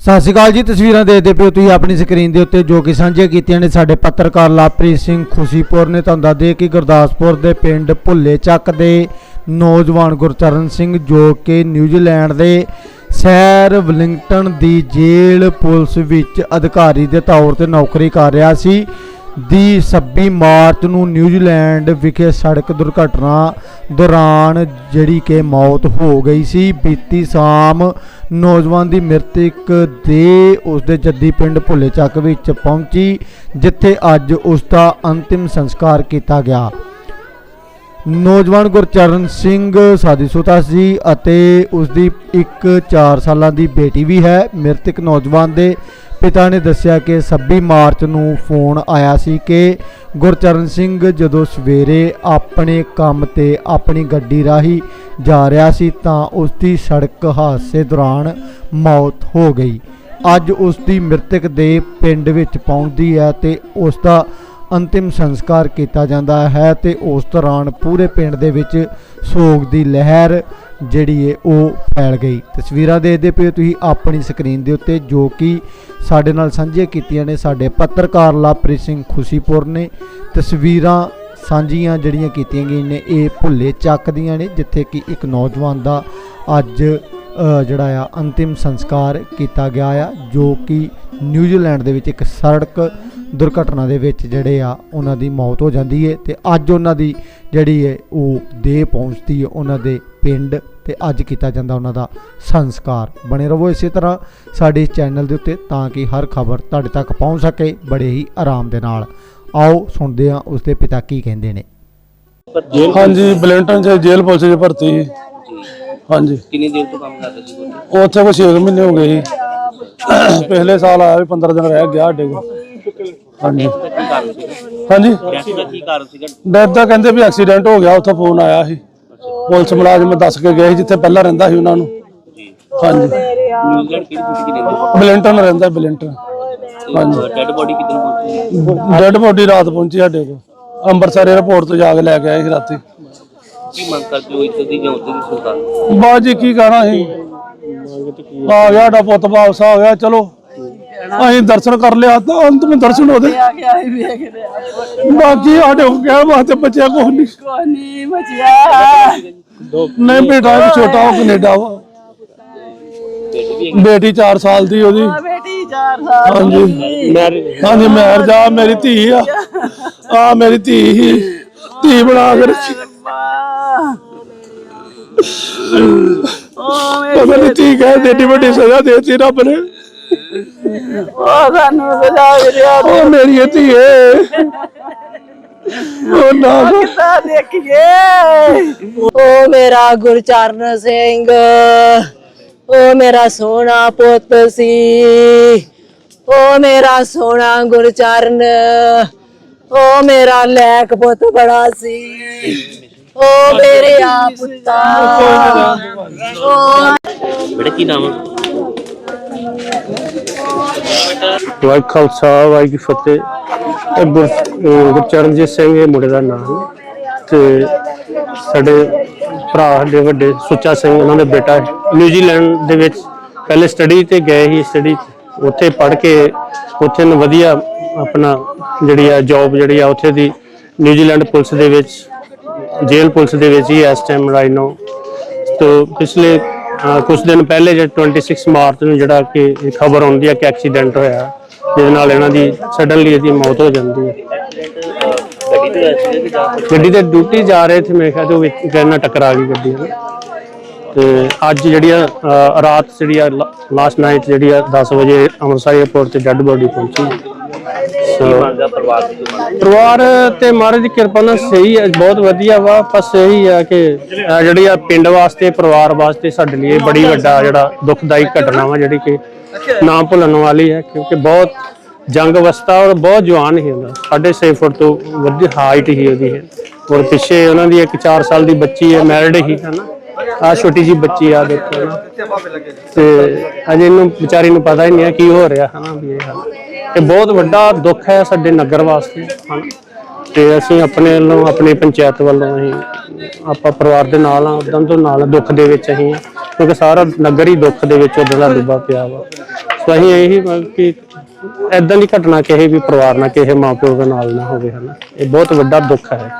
ਸਤਿ ਸ਼੍ਰੀ ਅਕਾਲ ਜੀ, ਤਸਵੀਰਾਂ ਦੇਖਦੇ ਪਿਓ ਤੁਸੀਂ ਆਪਣੀ ਸਕਰੀਨ ਦੇ ਉੱਤੇ ਜੋ ਕਿ ਸਾਂਝੀਆਂ ਕੀਤੀਆਂ ਨੇ ਸਾਡੇ ਪੱਤਰਕਾਰ ਲਵਪ੍ਰੀਤ ਸਿੰਘ ਖੁਸ਼ੀਪੁਰ ਨੇ। ਤੁਹਾਨੂੰ ਦੱਸ ਦਈਏ ਕਿ ਗੁਰਦਾਸਪੁਰ ਦੇ ਪਿੰਡ ਭੁੱਲੇ ਚੱਕ ਦੇ ਨੌਜਵਾਨ ਗੁਰਚਰਨ ਸਿੰਘ ਜੋ ਕਿ ਨਿਊਜ਼ੀਲੈਂਡ ਦੇ ਸ਼ਹਿਰ ਵਲਿੰਗਟਨ ਦੀ ਜੇਲ੍ਹ ਪੁਲਿਸ ਵਿੱਚ ਅਧਿਕਾਰੀ ਦੇ ਤੌਰ ਤੇ ਨੌਕਰੀ ਕਰ ਰਿਹਾ ਸੀ। ਦੀ 26 ਮਾਰਚ ਨੂੰ ਨਿਊਜ਼ੀਲੈਂਡ ਵਿਖੇ ਸੜਕ ਦੁਰਘਟਨਾ ਦੌਰਾਨ ਜਿਹੜੀ ਕਿ ਮੌਤ ਹੋ ਗਈ ਸੀ। ਬੀਤੀ ਸ਼ਾਮ ਨੌਜਵਾਨ ਦੀ ਮ੍ਰਿਤਕ ਦੇ ਉਸ ਦੇ ਜੱਦੀ ਪਿੰਡ ਭੁੱਲੇ ਚੱਕ ਵਿੱਚ ਪਹੁੰਚੀ, ਜਿੱਥੇ ਅੱਜ ਉਸ ਦਾ ਅੰਤਿਮ ਸੰਸਕਾਰ ਕੀਤਾ ਗਿਆ। ਨੌਜਵਾਨ ਗੁਰਚਰਨ ਸਿੰਘ ਸਾਦੀਸੁਤਾ ਸੀ ਅਤੇ ਉਸ ਦੀ ਇੱਕ 4 ਸਾਲਾਂ ਦੀ ਬੇਟੀ ਵੀ ਹੈ। ਮ੍ਰਿਤਕ ਨੌਜਵਾਨ ਦੇ ਪਿਤਾ ਨੇ ਦੱਸਿਆ ਕਿ 26 ਮਾਰਚ ਨੂੰ ਫੋਨ ਆਇਆ ਸੀ ਕਿ ਗੁਰਚਰਨ ਸਿੰਘ ਜਦੋਂ ਸਵੇਰੇ ਆਪਣੇ ਕੰਮ ਤੇ ਆਪਣੀ ਗੱਡੀ ਰਾਹੀਂ ਜਾ ਰਿਹਾ ਸੀ ਤਾਂ ਉਸ ਦੀ ਸੜਕ ਹਾਦਸੇ ਦੌਰਾਨ ਮੌਤ ਹੋ ਗਈ। ਅੱਜ ਉਸ ਦੀ ਮ੍ਰਿਤਕ ਦੇ ਪਿੰਡ ਵਿੱਚ ਪਹੁੰਚਦੀ ਹੈ ਤੇ ਉਸ ਦਾ ਅੰਤਿਮ ਸੰਸਕਾਰ ਕੀਤਾ ਜਾਂਦਾ ਹੈ ਤੇ ਉਸ ਦੌਰਾਨ ਪੂਰੇ ਪਿੰਡ ਦੇ ਵਿੱਚ ਸੋਗ ਦੀ ਲਹਿਰ ਜਿਹੜੀ ਹੈ ਉਹ ਫੈਲ ਗਈ। ਤਸਵੀਰਾਂ ਦੇਖਦੇ ਪਏ ਹੋ ਤੁਸੀਂ ਆਪਣੀ ਸਕਰੀਨ ਦੇ ਉੱਤੇ, ਜੋ ਕਿ ਸਾਡੇ ਨਾਲ ਸਾਂਝੀਆਂ ਕੀਤੀਆਂ ਨੇ। ਸਾਡੇ ਪੱਤਰਕਾਰ ਲਵਪ੍ਰੀਤ ਸਿੰਘ ਖੁਸ਼ੀਪੁਰ ਨੇ ਤਸਵੀਰਾਂ ਸਾਂਝੀਆਂ ਜਿਹੜੀਆਂ ਕੀਤੀਆਂ ਗਈਆਂ ਨੇ, ਇਹ ਭੁੱਲੇ ਚੱਕ ਦੀਆਂ ਨੇ, ਜਿੱਥੇ ਕਿ ਇੱਕ ਨੌਜਵਾਨ ਦਾ ਅੱਜ ਜਿਹੜਾ ਆ, ਅੰਤਿਮ ਸੰਸਕਾਰ ਕੀਤਾ ਗਿਆ ਆ, ਜੋ ਕਿ ਨਿਊਜ਼ੀਲੈਂਡ ਦੇ ਵਿੱਚ ਇੱਕ ਸੜਕ ਦੁਰਘਟਨਾ ਦੇ ਵਿੱਚ ਜਿਹੜੇ ਆ ਉਹਨਾਂ ਦੀ ਮੌਤ ਹੋ ਜਾਂਦੀ ਹੈ ਤੇ ਅੱਜ ਉਹਨਾਂ ਦੀ ਜਿਹੜੀ ਹੈ ਉਹ ਦੇਹ ਪਹੁੰਚਦੀ ਹੈ ਉਹਨਾਂ ਦੇ ਪਿੰਡ ਤੇ ਅੱਜ ਕੀਤਾ ਜਾਂਦਾ ਉਹਨਾਂ ਦਾ ਸੰਸਕਾਰ। ਬਣੇ ਰਹੋ ਇਸੇ ਤਰ੍ਹਾਂ ਸਾਡੇ ਚੈਨਲ ਦੇ ਉੱਤੇ ਤਾਂ ਕਿ ਹਰ ਖਬਰ ਤੁਹਾਡੇ ਤੱਕ ਪਹੁੰਚ ਸਕੇ ਬੜੇ ਹੀ ਆਰਾਮ ਦੇ ਨਾਲ। ਆਓ ਸੁਣਦੇ ਹਾਂ ਉਸ ਦੇ ਪਿਤਾ ਕੀ ਕਹਿੰਦੇ ਨੇ। ਹਾਂਜੀ ਬਲੈਂਟਨ ਚ ਜੇਲ੍ਹ ਪੁਲਿਸ ਚ ਭਰਤੀ ਸੀ। ਹਾਂਜੀ। ਕਿੰਨੀ ਦੇਰ ਤੋਂ ਕੰਮ ਕਰਦੇ ਸੀ ਉੱਥੇ ਕੋਈ 6 ਮਹੀਨੇ ਹੋ ਗਏ ਸੀ। ਪਿਛਲੇ ਸਾਲ ਆਇਆ ਵੀ 15 ਦਿਨ ਰਹਿ ਗਿਆ ਸਾਡੇ ਕੋਲ। ਹਾਂਜੀ। ਹਾਂਜੀ। ਦਾ ਕੀ ਕਾਰਨ ਸੀਗਾ? ਡੈਥ ਦਾ ਕਹਿੰਦੇ ਵੀ ਐਕਸੀਡੈਂਟ ਹੋ ਗਿਆ ਉੱਥੇ ਫੋਨ ਆਇਆ ਸੀ। ਪੁਲਿਸ ਮੁਲਾਜ਼ਮ ਦੱਸ ਕੇ ਗਏ ਸੀ ਜਿੱਥੇ ਪਹਿਲਾਂ ਰਹਿੰਦਾ ਸੀ ਉਹਨਾਂ ਨੂੰ। ਹਾਂਜੀ। ਕਿਹੜੀ ਦੇ ਬਲੈਂਟਨ ਰਹਿੰਦਾ ਬਲੈਂਟਨ ਡੈਡ ਬੋਡੀ ਕਿਦਨ ਪਹੁੰਚੀ? ਡੈਡ ਬੋਡੀ ਰਾਤ ਪਹੁੰਚੀ ਸਾਡੇ ਕੋਲ। ਅੰਮ੍ਰਿਤਸਰ 에ਅਰਪੋਰਟ ਤੋਂ ਜਾ ਕੇ ਲੈ ਕੇ ਆਏ ਸੀ ਰਾਤੀ। ਕੀ ਮੰਗ ਕਰਦੇ ਹੋ ਇੱਥੇ ਦੀ ਜਾਂ ਉੱਥੇ ਦੀ ਸਰਕਾਰ? ਬਾਅਦ ਜੀ ਕੀ ਕਹਿਣਾ ਸੀ ਆ ਗਿਆ ਸਾਡਾ ਪੁੱਤ ਵਾਪਸ ਆ ਗਿਆ। ਚਲੋ ਅਸੀਂ ਦਰਸ਼ਨ ਕਰ ਲਿਆ ਤਾਂ ਅੰਤਮ ਦਰਸ਼ਨ ਉਹਦੇ ਆ ਗਿਆ ਹੀ ਆ ਬਾਕੀ ਸਾਡੇ ਕੋਲ ਕਹਿਣ ਵਾਸਤੇ ਬੱਚਿਆ ਕੁਛ ਨਹੀਂ। ਕੋਨੀ ਮਚਿਆ ਨਹੀਂ ਬੇਟਾ ਛੋਟਾ ਉਹ ਕੈਨੇਡਾ ਵਾ। ਬੇਟੀ 4 ਸਾਲ ਦੀ ਉਹਦੀ। ਬੇਟੀ 4 ਸਾਲ ਹਾਂਜੀ। ਹਾਂਜੀ ਮੈਂ ਜਾ ਮੇਰੀ ਧੀ ਆ। ਆ ਮੇਰੀ ਧੀ ਸੀ। ਧੀ ਬਣਾ ਕੇ ਰੱਖੀ। ਉਹ ਉਹ ਮੇਰੀ ਧੀ ਕਹੇ ਦੇਟੀ ਵੱਡੀ ਸਜ਼ਾ ਦੇਤੀ ਰੱਬ ਨੇ। ਉਹ ਸਾਨੂੰ ਸਜਾ ਰਿਹਾ ਉਹ ਮੇਰੀ ਇਹ ਧੀ ਏ। ਉਹ ਨਾ ਕਿੱਦਾਂ ਦੇਖੀਏ? ਉਹ ਮੇਰਾ ਗੁਰਚਰਨ ਸਿੰਘ ਉਹ ਮੇਰਾ ਸੋਹਣਾ ਪੁੱਤ ਸੀ। ਉਹ ਮੇਰਾ ਸੋਹਣਾ ਗੁਰਚਰਨ ਉਹ ਮੇਰਾ ਲੈਕ ਪੁੱਤ ਬੜਾ ਸੀ। ਉਹ ਮੇਰੇ ਆ ਪੁੱਤਾ। ਉਹ ਕੀ ਨਾਮ ਹੈ ਵਾਹਿਗੁਰੂ ਖਾਲਸਾ, ਵਾਹਿਗੁਰੂ ਫਤਿਹ। ਇਹ ਗੁਰ- ਗੁਰਚਰਨਜੀਤ ਸਿੰਘ ਇਹ ਮੁੰਡੇ ਦਾ ਨਾਮ ਹੈ। ਤੇ ਸਾਡੇ ਭਰਾ ਦੇ ਵੱਡੇ ਸੁੱਚਾ ਸਿੰਘ, ਉਹਨਾਂ ਦਾ ਬੇਟਾ ਨਿਊਜ਼ੀਲੈਂਡ ਦੇ ਵਿੱਚ ਪਹਿਲੇ ਸਟੱਡੀ ਤੇ ਗਏ ਸੀ ਸਟੱਡੀ ਉੱਥੇ ਪੜ੍ਹ ਕੇ ਉੱਥੇ ਨੂੰ ਵਧੀਆ ਆਪਣਾ ਜਿਹੜੀ ਆ ਜੌਬ ਜਿਹੜੀ ਆ ਉੱਥੇ ਦੀ ਨਿਊਜ਼ੀਲੈਂਡ ਪੁਲਿਸ ਦੇ ਵਿੱਚ, ਜੇਲ੍ਹ ਪੁਲਿਸ ਦੇ ਵਿੱਚ ਹੀ ਇਸ ਟਾਈਮ ਰਾਈਨੋ ਨਾਓ ਪਿਛਲੇ ਕੁਝ ਦਿਨ ਪਹਿਲੇ ਜੇ 26 ਮਾਰਚ ਨੂੰ ਜਿਹੜਾ ਕਿ ਇਹ ਖਬਰ ਆਉਂਦੀ ਹੈ ਕਿ ਐਕਸੀਡੈਂਟ ਹੋਇਆ, ਜਿਹਦੇ ਨਾਲ ਇਹਨਾਂ ਦੀ ਸਡਨਲੀ ਇਹਦੀ ਮੌਤ ਹੋ ਜਾਂਦੀ ਹੈ। ਗੱਡੀ ਤੇ ਡਿਊਟੀ ਜਾ ਰਹੇ ਸੀ, ਮੇਰੇ ਖਿਆਲ ਤੇ ਉਹ ਵਿੱਚ ਕਿਸੇ ਟਕਰਾ ਗਈ ਗੱਡੀ ਨਾਲ। ਤੇ ਅੱਜ ਜਿਹੜੀ ਆ ਰਾਤ ਜਿਹੜੀ ਆ ਲਾਸਟ ਨਾਈਟ ਜਿਹੜੀ ਆ 10 ਵਜੇ ਅੰਮ੍ਰਿਤਸਰ 에ਅਰਪੋਰਟ ਤੇ ਡੈੱਡ ਬੋਡੀ ਪਹੁੰਚੀ। ਕੀ ਪਰਿਵਾਰ ਦੀ ਮੰਗ ਪਰਿਵਾਰ ਤੇ ਮਹਾਰਾਜ ਦੀ ਕਿਰਪਾ ਨਾਲ ਸਹੀ ਹੈ ਬਹੁਤ ਵਧੀਆ ਵਾ ਬਸ ਇਹੀ ਆ ਕਿ ਜਿਹੜੀ ਆ ਪਿੰਡ ਵਾਸਤੇ ਪਰਿਵਾਰ ਵਾਸਤੇ ਸਾਡੇ ਲਈ ਇਹ ਬੜੀ ਵੱਡਾ ਜਿਹੜਾ ਦੁਖਦਾਈ ਘਟਨਾ ਵਾ ਜਿਹੜੀ ਕਿ ਨਾ ਭੁੱਲਣ ਵਾਲੀ ਹੈ ਕਿਉਂਕਿ ਬਹੁਤ ਜੰਗ ਅਵਸਥਾ ਔਰ ਬਹੁਤ ਜਵਾਨ ਹੀ ਹੁੰਦਾ 6.5 ਫੁੱਟ ਤੋਂ ਵੱਧ ਹਾਈਟ ਹੀ ਉਹਦੀ ਹੈ ਔਰ ਪਿੱਛੇ ਉਹਨਾਂ ਦੀ ਇੱਕ 4 ਸਾਲ ਦੀ ਬੱਚੀ ਹੈ ਮੈਰਿਡ ਹੀ ਹੈ ਨਾ? ਆ ਛੋਟੀ ਜੀ ਬੱਚੀ ਆ ਦੇਖੋ ਨਾ। ਤੇ ਅਜੇ ਇਹਨੂੰ ਵਿਚਾਰੀ ਨੂੰ ਪਤਾ ਹੀ ਨਹੀਂ ਹੈ ਕੀ ਹੋ ਰਿਹਾ ਹੈ ਨਾ ਵੀ ਇਹ ਹਾਲ। ਇਹ ਬਹੁਤ ਵੱਡਾ ਦੁੱਖ ਹੈ ਸਾਡੇ ਨਗਰ ਵਾਸਤੇ ਹਨ? ਤੇ ਅਸੀਂ ਆਪਣੇ ਵੱਲੋਂ, ਆਪਣੀ ਪੰਚਾਇਤ ਵੱਲੋਂ ਅਸੀਂ ਆਪਾਂ ਪਰਿਵਾਰ ਦੇ ਨਾਲ ਆ ਉਦੋਂ ਤੋਂ ਨਾਲ ਦੁੱਖ ਦੇ ਵਿੱਚ ਅਸੀਂ ਕਿਉਂਕਿ ਸਾਰਾ ਨਗਰ ਹੀ ਦੁੱਖ ਦੇ ਵਿੱਚ ਉਦੋਂ ਦਾ ਡੁੱਬਾ ਪਿਆ ਵਾ। ਸੋ ਅਸੀਂ ਇਹੀ ਕਿ ਐਦਾਂ ਦੀ ਘਟਨਾ ਕਿਸੇ ਵੀ ਪਰਿਵਾਰ ਨਾਲ, ਕਿਸੇ ਮਾਪਿਓ ਦੇ ਨਾਲ ਨਾ ਹੋਵੇ, ਹਨਾ? ਇਹ ਬਹੁਤ ਵੱਡਾ ਦੁੱਖ ਹੈ।